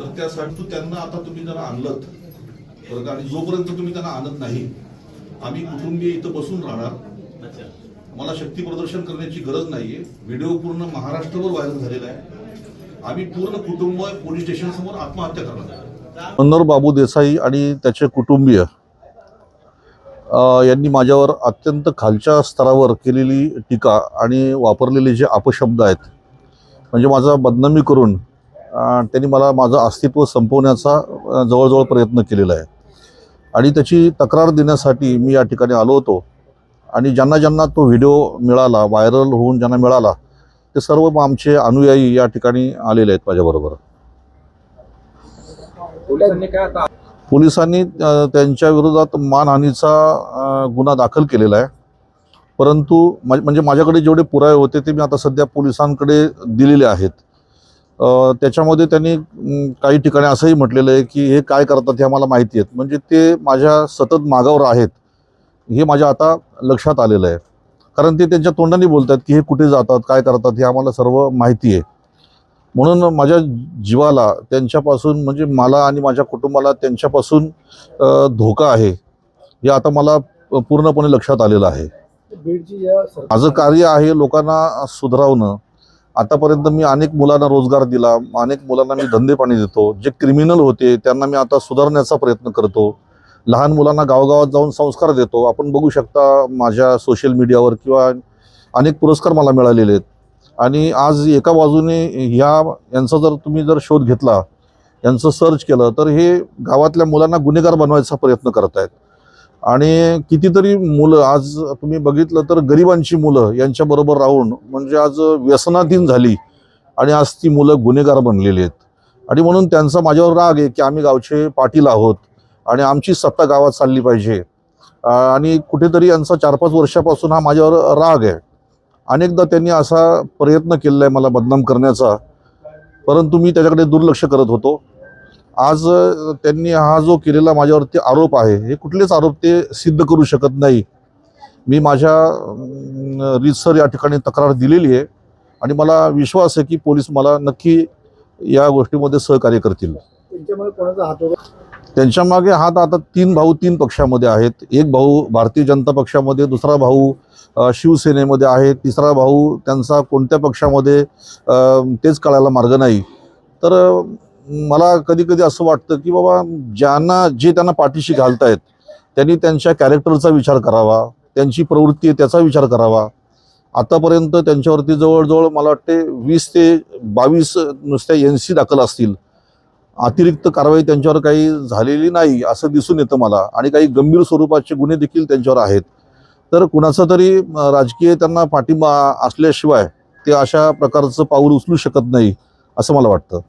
तर त्यासाठी तू त्यांना आता तुम्ही जरा आणलं बरं का? आणि जोपर्यंत तुम्ही त्यांना आणत नाही आम्ही कुटुंबीय इथं बसून राहणार. अच्छा. मला शक्ती प्रदर्शन करण्याची गरज नाहीये. व्हिडिओ पूर्ण महाराष्ट्रभर व्हायरल झालेला आहे. आम्ही पूर्ण कुटुंब पोलीस स्टेशन समोर आत्महत्या करणार आहे. मनोहर बाबू देसाई आणि त्याचे कुटुंबीय यांनी माझ्यावर अत्यंत खालच्या स्तरावर केलेली टीका आणि वापरलेले जे अपशब्द आहेत म्हणजे माझा बदनामी करून त्यांनी मला माझं अस्तित्व संपवण्याचा जवळजवळ प्रयत्न केलेला आहे. आणि त्याची तक्रार देण्यासाठी मी या ठिकाणी आलो होतो. आणि ज्यांना ज्यांना तो व्हिडिओ मिळाला व्हायरल होऊन ज्यांना मिळाला ते सर्व आमचे अनुयायी या ठिकाणी आलेले आहेत माझ्याबरोबर. पोलिसांनी त्यांच्या विरोधात मानहानीचा गुन्हा दाखल केलेला आहे. परंतु म्हणजे माझ्याकडे जेवढे पुरावे होते ते मी आता सध्या पोलिसांकडे दिलेले आहेत. त्याच्यामध्ये त्यांनी काही ठिकाणी असंही म्हटलेलं आहे की हे काय करतात हे आम्हाला माहिती आहेत. म्हणजे ते माझ्या सतत मागावर आहेत हे माझ्या आता लक्षात आलेलं आहे. कारण ते त्यांच्या तोंडाने बोलतात की हे कुठे जातात काय करतात हे आम्हाला सर्व माहिती आहे. म्हणून माझ्या जीवाला त्यांच्यापासून म्हणजे मला आणि माझ्या कुटुंबाला त्यांच्यापासून धोका आहे हे आता मला पूर्णपणे लक्षात आलेलं आहे. माझं कार्य आहे लोकांना सुधारवणं. आतापर्यंत मी अनेक मुलांना रोजगार दिला अनेक मुलांना मी धंदे पाणी देतो. जे क्रिमिनल होते त्यांना मी आता सुधारण्याचा प्रयत्न करतो. लहान मुलांना गावगावात जाऊन संस्कार देतो. आपण बघू शकता माझ्या सोशल मीडियावर किंवा अनेक पुरस्कार मला मिळालेले आहेत. आणि आज एका बाजूने ह्या यांचा जर तुम्ही जर शोध घेतला यांचं सर्च केलं तर हे गावातल्या मुलांना गुन्हेगार बनवायचा प्रयत्न करतायत. आणि कितीतरी मुलं आज तुम्ही बघितलं तर गरिबांची मुलं यांच्याबरोबर राहून म्हणजे आज व्यसनाधीन झाली आणि आज ती मुलं गुन्हेगार बनलेली आहेत. आणि म्हणून त्यांचा माझ्यावर राग आहे की आम्ही गावचे पाटील आहोत आणि आमची सत्ता गावात चालली पाहिजे. आणि कुठेतरी यांचा चार पाच वर्षापासून हा माझ्यावर राग आहे. अनेकदा त्यांनी असा प्रयत्न केलेला आहे मला बदनाम करण्याचा परंतु मी त्याच्याकडे दुर्लक्ष करत होतो. आज त्यांनी हा जो केलेला माझ्यावरती आरोप आहे हे कुठलेच आरोप ते सिद्ध करू शकत नाही. मी माझ्या रीतसर या ठिकाणी तक्रार दिलेली आहे आणि मला विश्वास आहे की पोलीस मला नक्की या गोष्टीमध्ये सहकार्य करतील. त्यांच्या मागे हात आता तीन भाऊ तीन पक्षामध्ये आहेत. एक भाऊ भारतीय जनता पक्षामध्ये दुसरा भाऊ शिवसेनेमध्ये आहे तिसरा भाऊ त्यांचा कोणत्या पक्षामध्ये तेच कळायला मार्ग नाही. तर मला कधी कधी असं वाटतं की बाबा ज्यांना जे त्यांना पाठीशी घालतायत त्यांनी त्यांच्या कॅरेक्टरचा विचार करावा त्यांची प्रवृत्ती आहे त्याचा विचार करावा. आतापर्यंत त्यांच्यावरती जवळजवळ मला वाटते वीस ते बावीस नुसत्या एन सी दाखल असतील. अतिरिक्त कारवाई त्यांच्यावर काही झालेली नाही असं दिसून येतं मला. आणि काही गंभीर स्वरूपाचे गुन्हे देखील त्यांच्यावर आहेत. तर कुणाचा तरी राजकीय त्यांना पाठिंबा असल्याशिवाय ते अशा प्रकारचं पाऊल उचलू शकत नाही असं मला वाटतं.